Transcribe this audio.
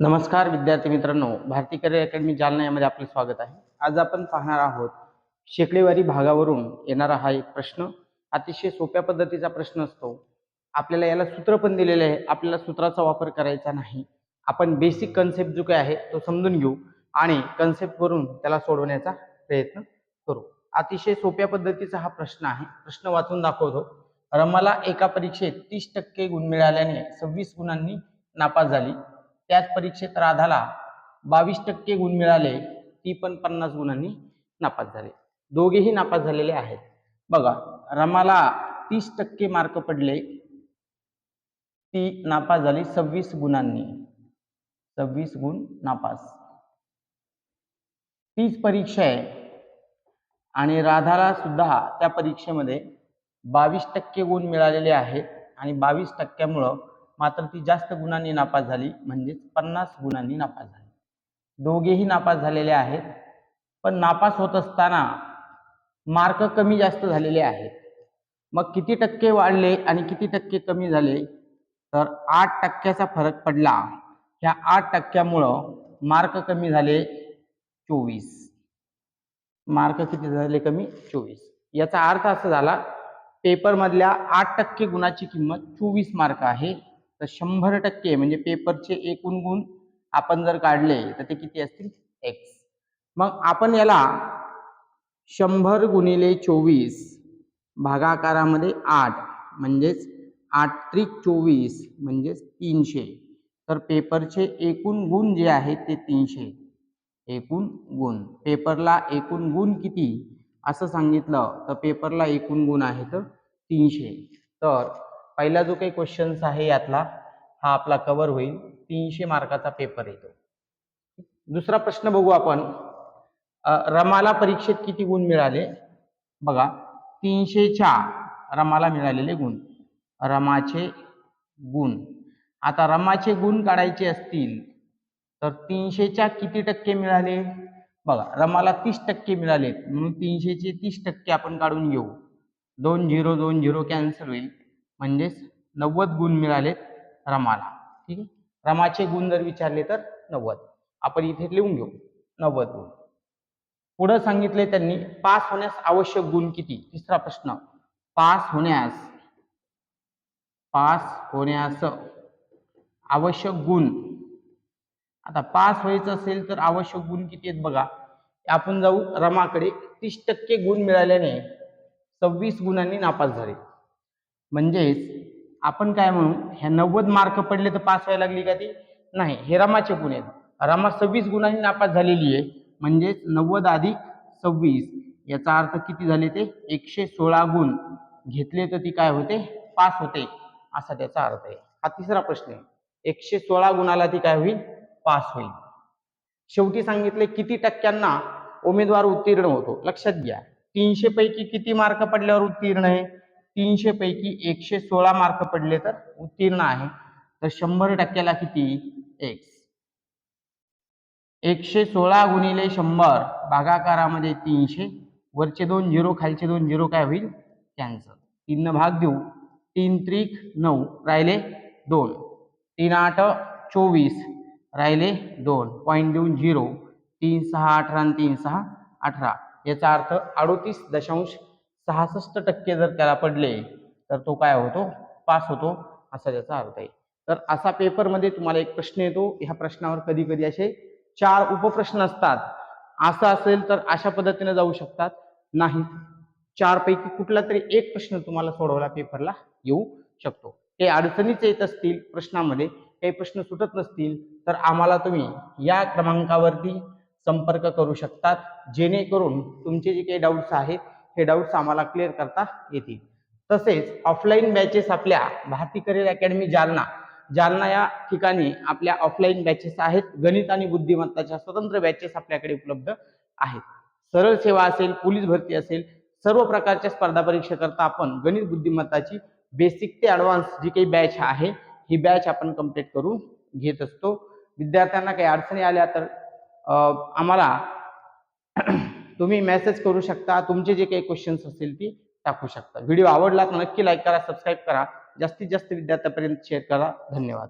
नमस्कार विद्यार्थी मित्रांनो भारती करिअर अकॅडमी जालना यामध्ये आपले स्वागत आहे. आज आपण पाहणार आहोत शेकडेवारी भागावरून येणारा हा एक प्रश्न. अतिशय सोप्या पद्धतीचा प्रश्न असतो. आपल्याला याला सूत्र पण दिलेले आहे. आपल्याला सूत्राचा वापर करायचा नाही. आपण बेसिक कन्सेप्ट जो काय आहे तो समजून घेऊ आणि कन्सेप्टवरून त्याला सोडवण्याचा प्रयत्न करू. अतिशय सोप्या पद्धतीचा हा प्रश्न आहे. प्रश्न वाचून दाखवतो. रमाला एका परीक्षेत तीस टक्के गुण मिळाल्याने सव्वीस गुणांनी नापास झाली. त्याच परीक्षेत राधाला बावीस टक्के गुण मिळाले ती पण पन्नास गुणांनी नापास झाले. दोघेही नापास झालेले आहेत. बघा रमाला तीस टक्के मार्क पडले ती नापास झाली सव्वीस गुणांनी. सव्वीस गुण नापास. तीच परीक्षा आहे. आणि राधाला सुद्धा त्या परीक्षेमध्ये बावीस टक्के गुण मिळालेले आहेत. आणि बावीस टक्क्यामुळं मात्र ती जास्त गुणांनी नापास झाली म्हणजेच पन्नास गुणांनी नापास झाली. दोघेही नापास झालेले आहेत पण नापास होत असताना मार्क कमी जास्त झालेले आहेत. मग किती टक्के वाढले आणि किती टक्के कमी झाले? तर आठ टक्क्याचा फरक पडला. ह्या आठ टक्क्यामुळं मार्क कमी झाले चोवीस. मार्क किती झाले कमी? चोवीस. याचा अर्थ असा झाला पेपरमधल्या आठ टक्के गुणाची किंमत चोवीस मार्क आहे. तर शंभर टक्के म्हणजे पेपरचे एकूण गुण आपण जर काढले तर ते किती असतील? एक्स मग आपण याला शंभर गुणिले चोवीस भागाकारामध्ये आठ म्हणजेच आठ त्रिक चोवीस म्हणजेच तीनशे. तर पेपरचे एकूण गुण जे आहेत ते तीनशे. एकूण गुण. पेपरला एकूण गुण किती? असं सांगितलं तर पेपरला एकूण गुण आहेत तीनशे. तर पहिला जो काही क्वेश्चन्स आहे यातला हा आपला कव्हर होईल. तीनशे मार्काचा पेपर येतो. दुसरा प्रश्न बघू आपण. रमाला परीक्षेत किती गुण मिळाले? बघा तीनशेच्या रमाला मिळालेले गुण. रमाचे गुण. आता रमाचे गुण काढायचे असतील तर तीनशेच्या किती टक्के मिळाले? बघा रमाला तीस टक्के मिळालेत. म्हणून तीनशेचे तीस टक्के आपण काढून घेऊ. दोन झिरो दोन झिरो कॅन्सल होईल. म्हणजेच नव्वद गुण मिळालेत रमाला. ठीक आहे? रमाचे गुण जर विचारले तर नव्वद. आपण इथे लिहून घेऊ. नव्वद गुण. पुढं सांगितले त्यांनी पास होण्यास आवश्यक गुण किती? तिसरा प्रश्न. पास होण्यास पास होण्यास आवश्यक गुण. आता पास व्हायचं असेल तर आवश्यक गुण किती आहेत बघा. आपण जाऊ रमाकडे. तीस टक्के गुण मिळाल्याने सव्वीस गुणांनी नापास झाले. म्हणजेच आपण काय म्हणू ह्या नव्वद मार्क पडले तर पास व्हायला लागली का ती? नाही हे रमाचे गुण आहेत. रमा सव्वीस गुणांनी नापास झालेली आहे. म्हणजेच नव्वद अधिक सव्वीस याचा अर्थ किती झाले ते? एकशे सोळा गुण. घेतले तर ती काय होते? पास होते असा त्याचा अर्थ आहे. हा तिसरा प्रश्न आहे. एकशे सोळा गुणाला ती काय होईल? पास होईल. शेवटी सांगितले किती टक्क्यांना उमेदवार उत्तीर्ण होतो? लक्षात घ्या. तीनशे पैकी किती मार्क पडल्यावर उत्तीर्ण आहे? तीनशे पैकी एकशे सोळा मार्क पडले तर उत्तीर्ण आहे. तर शंभर टक्क्याला किती? एक्स एकशे सोळा गुणिले शंभर भागाकारामध्ये तीनशे वरचे दोन झिरो खालचे दोन झिरो काय होईल? कॅन्सल तीन भाग देऊ. तीन त्रिक नऊ राहिले दोन. तीन आठ चोवीस राहिले दोन. पॉईंट देऊन झिरो. तीन सहा अठरा आणि तीन सहा अठरा. याचा अर्थ अडोतीस दशांश सहासष्ट टक्के जर त्याला पडले तर तो काय होतो? पास होतो असा त्याचा अर्थ आहे. तर असा पेपरमध्ये तुम्हाला एक प्रश्न येतो. ह्या प्रश्नावर कधी कधी असे चार उपप्रश्न असतात. असं असेल तर अशा पद्धतीने जाऊ शकतात. नाही चारपैकी कुठला तरी एक प्रश्न तुम्हाला सोडवला पेपरला येऊ शकतो. काही अडचणीच येत असतील प्रश्नामध्ये काही प्रश्न सुटत नसतील तर आम्हाला तुम्ही या क्रमांकावरती संपर्क करू शकतात. जेणेकरून तुमचे जे काही डाऊट्स आहेत हे डाऊट्स आम्हाला क्लिअर करता येतील. तसेच ऑफलाईन बॅचेस आपल्या भारती करिअर अकॅडमी जालना. जालना या ठिकाणी आपल्या ऑफलाईन बॅचेस आहेत. गणित आणि बुद्धिमत्ताच्या स्वतंत्र बॅचेस आपल्याकडे उपलब्ध आहेत. सरळ सेवा असेल पोलीस भरती असेल सर्व प्रकारच्या स्पर्धा परीक्षेकरता आपण गणित बुद्धिमत्ताची बेसिक ते ॲडव्हान्स जी काही बॅच आहे ही बॅच आपण कंप्लीट करून घेत असतो. विद्यार्थ्यांना काही अडचणी आल्या तर आम्हाला तुम्ही मेसेज करू शकता. तुमचे जे काही क्वेश्चन्स असतील ती टाकू शकता. व्हिडिओ आवडला तर नक्की लाईक करा सबस्क्राईब करा. जास्तीत जास्त विद्यार्थ्यापर्यंत शेअर करा. धन्यवाद.